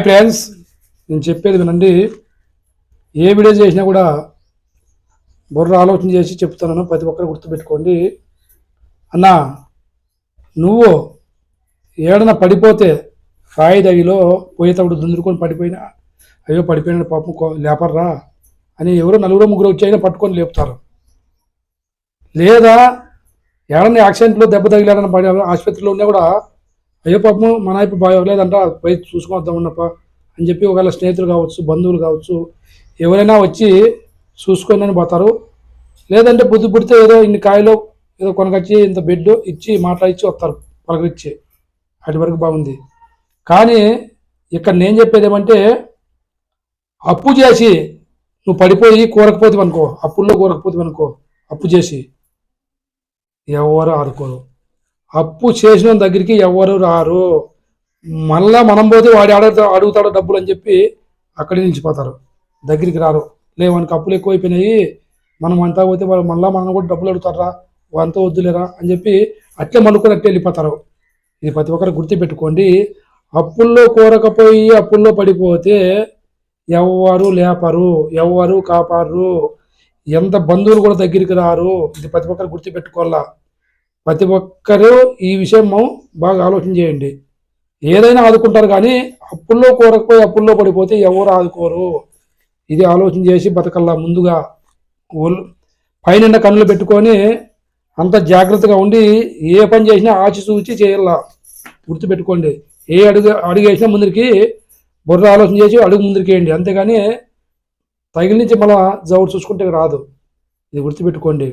Hi friends. నేను చెప్పేది వినండి. ఏ వీడియో చేసినా కూడా బుర్ర ఆలోచన చేసి చెప్తున్నాను. ప్రతి ఒక్కరు గుర్తుపెట్టుకోండి. అన్నా నువ్వు ఏడన పడిపోతే రాయి పోయేటప్పుడు దుందుకొని పడిపోయినా అయ్యో పడిపోయిన పాపం లేపర్రా అని ఎవరో నలుగురు ముగ్గురు వచ్చి అయినా పట్టుకొని లేపుతారు. లేదా ఏడన్నా యాక్సిడెంట్లో దెబ్బ తగిలాడని పడి ఆసుపత్రిలో ఉన్నా కూడా అయ్యో పాపం మన ఇప్పుడు బాగోలేదంట పోయి చూసుకొద్దాం ఉన్నప్ప అని చెప్పి ఒకవేళ స్నేహితులు కావచ్చు బంధువులు కావచ్చు ఎవరైనా వచ్చి చూసుకొని అని పోతారు. లేదంటే బుద్ధి పుడితే ఏదో ఇన్ని కాయలు ఏదో కొనకొచ్చి ఇంత బెడ్ ఇచ్చి మాట్లాడిచ్చి వస్తారు పలకరిచ్చి. అటు వరకు బాగుంది. కానీ ఇక్కడ నేను చెప్పేది ఏమంటే అప్పు చేసి నువ్వు పడిపోయి కూరకపోతే అనుకో అప్పుల్లో కూరకపోతే అనుకో అప్పు చేసి ఎవరు ఆడుకోరు అప్పు చేసిన దగ్గరికి ఎవరు రారు. మళ్ళా మనం పోతే వాడు అడుగుతా అడుగుతాడో డబ్బులు అని చెప్పి అక్కడే నిలిచిపోతారు. దగ్గరికి రారు. లేవనికి అప్పులు ఎక్కువైపోయినాయి. మనం అంతా పోతే వాళ్ళు మళ్ళీ మనం కూడా డబ్బులు అడుగుతారా? అంతా వద్దులేరా? అని చెప్పి అట్లే మనుకున్నట్టు వెళ్ళిపోతారు. ఇది ప్రతి ఒక్కరు గుర్తుపెట్టుకోండి. అప్పుల్లో కోరకపోయి అప్పుల్లో పడిపోతే ఎవ్వరు లేపరు. ఎవ్వరు కాపాడరు. ఎంత బంధువులు కూడా దగ్గరికి రారు. ఇది ప్రతి ఒక్కరు గుర్తుపెట్టుకోవాలా? ప్రతి ఒక్కరూ ఈ విషయం బాగా ఆలోచన చేయండి. ఏదైనా ఆదుకుంటారు కానీ అప్పుల్లో కోరకపోయి అప్పుల్లో పడిపోతే ఎవరు ఆదుకోరు. ఇది ఆలోచన చేసి బతకల్లా ముందుగా. ఒళ్ళు పైన కన్నులు పెట్టుకొని అంత జాగ్రత్తగా ఉండి ఏ పని చేసినా ఆచి చూచి చేయాల గుర్తుపెట్టుకోండి. ఏ అడుగు అడుగు వేసినా ముందరికి బుర్ర ఆలోచన చేసి అడుగు ముందరికి వేయండి. అంతేగాని తగిలించి నుంచి మళ్ళా జవుడు చూసుకుంటే రాదు. ఇది గుర్తుపెట్టుకోండి.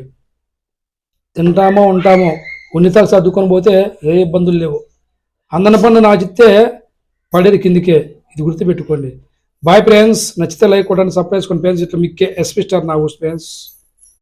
తింటామో ఉంటామో ఉన్నతాలు సర్దుకొని పోతే ఏ ఇబ్బందులు లేవు. అందన పన్ను చిత్తే పడేది కిందికే. ఇది గుర్తుపెట్టుకోండి. బాయ్ ఫ్రెండ్స్ నచ్చితే లైక్ కొట్టండి సబ్స్క్రైబ్ చేసుకోండి. ఫ్రెండ్స్ ఇట్లా మీకే ఎస్పీ స్టార్ నా ఫ్రెండ్స్.